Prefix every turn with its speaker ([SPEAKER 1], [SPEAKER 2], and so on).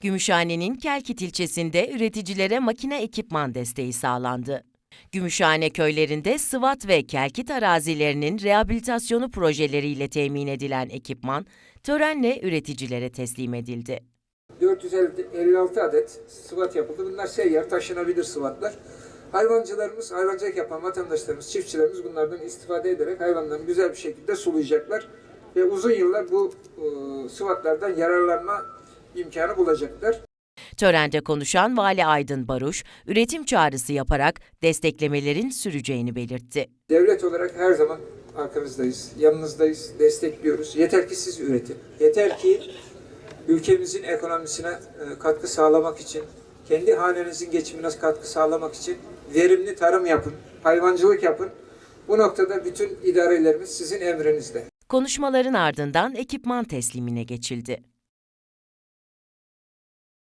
[SPEAKER 1] Gümüşhane'nin Kelkit ilçesinde üreticilere makine ekipman desteği sağlandı. Gümüşhane köylerinde Sıvat ve Kelkit arazilerinin rehabilitasyonu projeleriyle temin edilen ekipman törenle üreticilere teslim edildi.
[SPEAKER 2] 456 adet sıvat yapıldı. Bunlar seyyar, taşınabilir sıvatlar. Hayvancılarımız, hayvancılık yapan vatandaşlarımız, çiftçilerimiz bunlardan istifade ederek hayvanlarını güzel bir şekilde sulayacaklar. Ve uzun yıllar bu e, sıvatlardan yararlanma imkanı bulacaklar.
[SPEAKER 1] Törende konuşan Vali Aydın Baruş, üretim çağrısı yaparak desteklemelerin süreceğini belirtti.
[SPEAKER 2] Devlet olarak her zaman arkanızdayız, yanınızdayız, destekliyoruz. Yeter ki siz üretin. Yeter ki ülkemizin ekonomisine e, katkı sağlamak için, kendi hanenizin geçimine katkı sağlamak için verimli tarım yapın, hayvancılık yapın. Bu noktada bütün idarelerimiz sizin emrinizde.
[SPEAKER 1] Konuşmaların ardından ekipman teslimine geçildi.